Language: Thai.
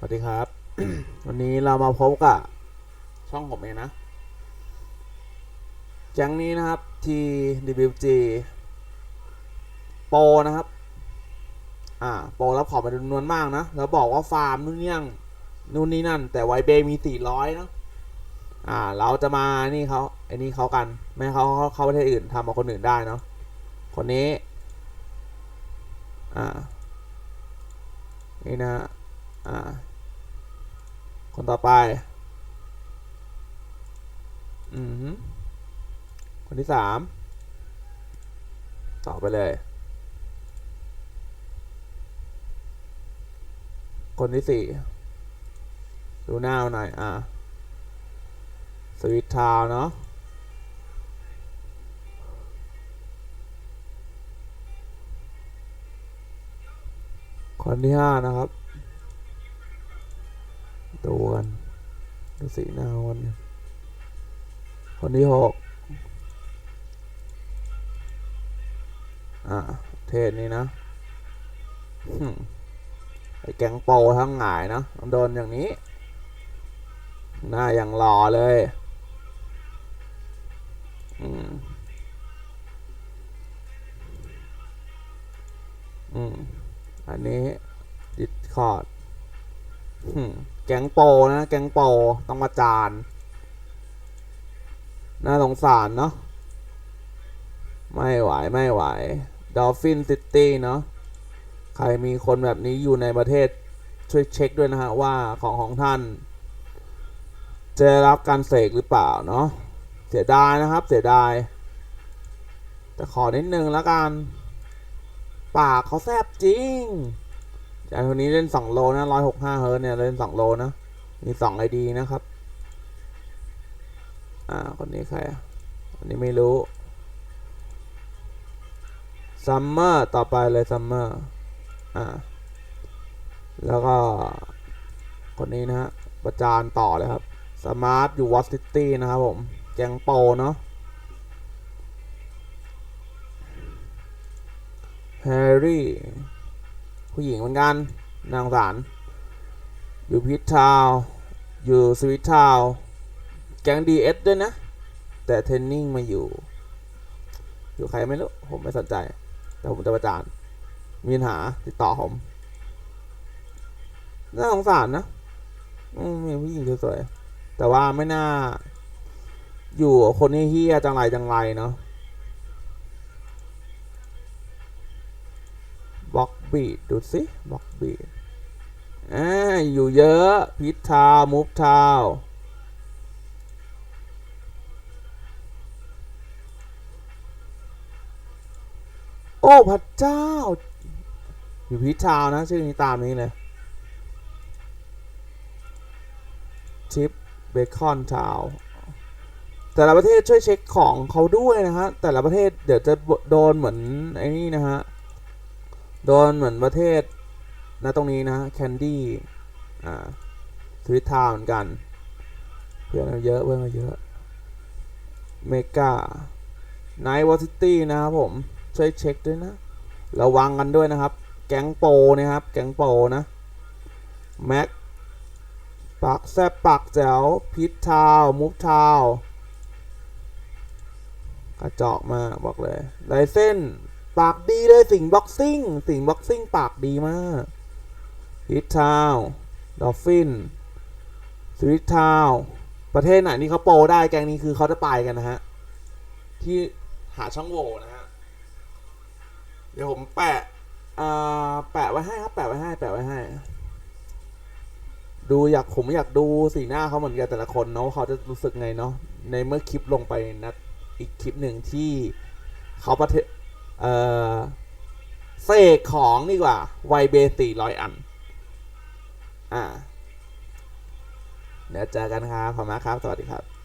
สวัสดีครับ วันนี้เรามาพบกับช่องผมเองนะ แจ้งนี้นะครับ TWG โปรนะครับ อ่า โปรรับของไปจำนวนมากนะ แล้วบอกว่าฟาร์มนู่นนี่นั่นนู่นนี่นั่น แต่ไวเบมี 400เนอะอ่า เราจะมานี่เขาไอ้นี่เขากัน ไม่ให้เขาเขาเข้าประเทศอื่นทำกับคนอื่นได้เนาะ คนนี้ อ่า นี่นะอ่า คนต่อไป อืมคนที่สามต่อไปเลย คนที่สี่ดูหน้าหน่อย อ่าสวิตทาวเนาะคนที่ห้านะครับ ดูสีหน้าคนกันคนที่หกอ่าเทศนี้นะไอแกงโปทั้งหงายนะโดนอย่างนี้ หน้าอย่างหล่อเลยอืมอืมอันนี้ดิสคอร์ดหึ่ม แก๊งโปนะ แก๊งโปต้องมาจาน น่าสงสารเนาะ ไม่ไหว ไม่ไหว ดอลฟินซิตี้เนาะ ใครมีคนแบบนี้อยู่ในประเทศช่วยเช็คด้วยนะฮะ ว่าของของท่าน จะรับการเสกหรือเปล่าเนาะ เสียดายนะครับ เสียดาย แต่ขอนิดนึงแล้วกัน ปากเขาแซบจริง จากคนนี้เล่นสองโลนะร้อยหกห้าเฮิร์เนี่ยเล่นสองโลนะมีสองไอดีนะครับ อ่าคนนี้ใครอะคนนี้ไม่รู้ซัมเมอร์ต่อไปเลยซัมเมอร์อ่าแล้วก็ คนนี้นะฮะประจานต่อเลยครับสมาร์ทอยู่วอตซิตี้นะครับผมแกงโปเนาะแฮร์รี่ ผู้หญิงเหมือนกัน นางสารอยู่พิททาวอยู่สวิตทาวแก๊งดีเอสด้วยนะ แต่เทรนนิ่งมาอยู่ อยู่ใครไม่รู้ ผมไม่สนใจ แต่ผมจะประจานมีปัญหาติดต่อผม น่าสงสารนะอืมมีผู้หญิงสวยๆแต่ว่าไม่น่า อยู่คนเฮี้ยจังไรจังไรเนาะ บีดดูสิบล็อกบีดอ่าอยู่เยอะพิททาวมูฟทาวโอ้พระเจ้า อยู่พิททาวนะ ชื่อนี้ตามนี้เลยชิปเบคอนทาวแต่ละประเทศช่วยเช็คของเขาด้วยนะฮะ แต่ละประเทศเดี๋ยวจะโดนเหมือนไอ้นี่นะฮะ โดนเหมือนประเทศนะตรงนี้นะแคนดี้อ่าทวิตทาวเหมือนกัน เพื่อนเราเยอะเพื่อนเราเยอะเมกาไนท์วอซิตี้นะครับผม ช่วยเช็คด้วยนะ ระวังกันด้วยนะครับ แก๊งโปนะครับ แก๊งโปนะ แม็กปักแซบปักแจ๋วพิททาวมูฟทาวกระจอกมากบอกเลยลเส้น ปากดีเลยสิงบ็อกซิ่ง สิงบ็อกซิ่งปากดีมากฮิตทาวดอฟฟินสวิตทาวประเทศไหนนี่เขาโปรได้แกงนี้คือเขาจะไปกันนะฮะ ที่หาช่องโหว่นะฮะ เดี๋ยวผมแปะอ่าแปะไว้ให้ครับ แปะไว้ให้ แปะไว้ให้ ดูอยากผมอยากดูสีหน้าเขาเหมือนกันแต่ละคนเนาะเขาจะรู้สึกไงเนาะในเมื่อคลิปลงไปนะอีกคลิปหนึ่งที่เขาประเทศ เออเสกของดีกว่าไวเบสี่ร้อยอัน อ่า เดี๋ยวเจอกันครับขอบคุณมากครับ สวัสดีครับ